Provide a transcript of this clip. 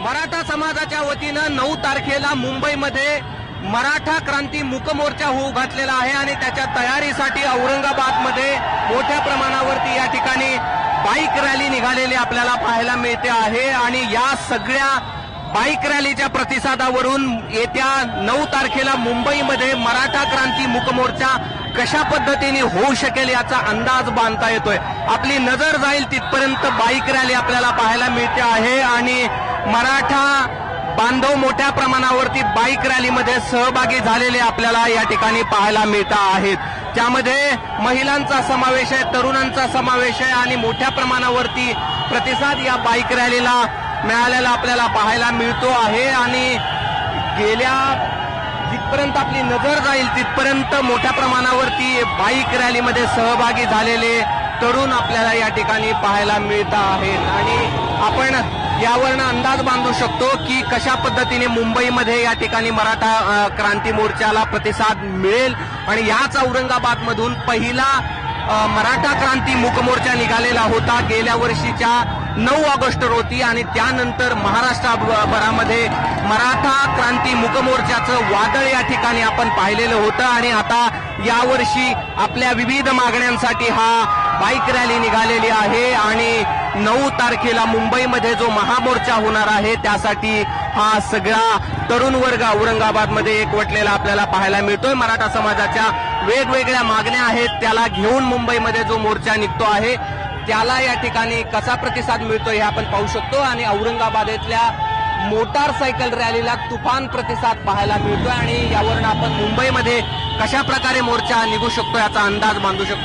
मराठा समाजाच्या वतीनं नऊ तारखेला मुंबईमध्ये मराठा क्रांती मुकमोर्चा होऊ घातलेला आहे आणि त्याच्या तयारीसाठी औरंगाबादमध्ये मोठ्या प्रमाणावरती या ठिकाणी बाईक रॅली निघालेली आपल्याला पाहायला मिळते आहे. आणि या सगळ्या बाईक रॅलीच्या प्रतिसादावरून येत्या नऊ तारखेला मुंबईमध्ये मराठा क्रांती मुकमोर्चा कशा पद्धतीने होऊ शकेल याचा अंदाज बांधता येतोय. आपली नजर जाईल तिथपर्यंत बाईक रॅली आपल्याला पाहायला मिळते आहे आणि मराठा बांधव मोठ्या प्रमाणावरती बाईक रॅलीमध्ये सहभागी झालेले आपल्याला या ठिकाणी पाहायला मिळत आहेत. त्यामध्ये महिलांचा समावेश आहे तरुणांचा समावेश आहे आणि मोठ्या प्रमाणावरती प्रतिसाद या बाईक रॅलीला मिळालेला आपल्याला पाहायला मिळतो आहे आणि गेल्या जिथपर्यंत आपली नजर जाईल तिथपर्यंत मोठ्या प्रमाणावरती बाईक रॅलीमध्ये सहभागी झालेले तरुण आपल्याला या ठिकाणी पाहायला मिळत आहेत. आणि आपण यावरनं अंदाज बांधू शकतो की कशा पद्धतीने मुंबईमध्ये या ठिकाणी मराठा क्रांती मोर्चाला प्रतिसाद मिळेल. आणि याच औरंगाबादमधून पहिला मराठा क्रांती मूकमोर्चा निघालेला होता. गेल्या वर्षीच्या नऊ ऑगस्ट रोजी आणि त्यानंतर महाराष्ट्राभरामध्ये मराठा क्रांती मुकमोर्चाचं वादळ या ठिकाणी आपण पाहिलेलं होतं आणि आता यावर्षी आपल्या विविध मागण्यांसाठी हा बाईक रॅली निघालेली आहे आणि नऊ तारखेला मुंबईमध्ये जो महामोर्चा होणार आहे त्यासाठी हा सगळा तरुण वर्ग औरंगाबादमध्ये एकवटलेला आपल्याला पाहायला मिळतोय. मराठा समाजाच्या वेगवेगळ्या मागण्या आहेत त्याला घेऊन मुंबईमध्ये जो मोर्चा निघतो आहे त्याला या ठिकाणी कसा प्रतिसाद मिळतोय हे आपण पाहू शकतो. आणि औरंगाबादेतल्या मोटारसायकल रॅलीला तुफान प्रतिसाद पाहायला मिळतोय. आणि यावरून आपण मुंबईमध्ये कशा प्रकारे मोर्चा निघू शकतो याचा अंदाज बांधू शकतो.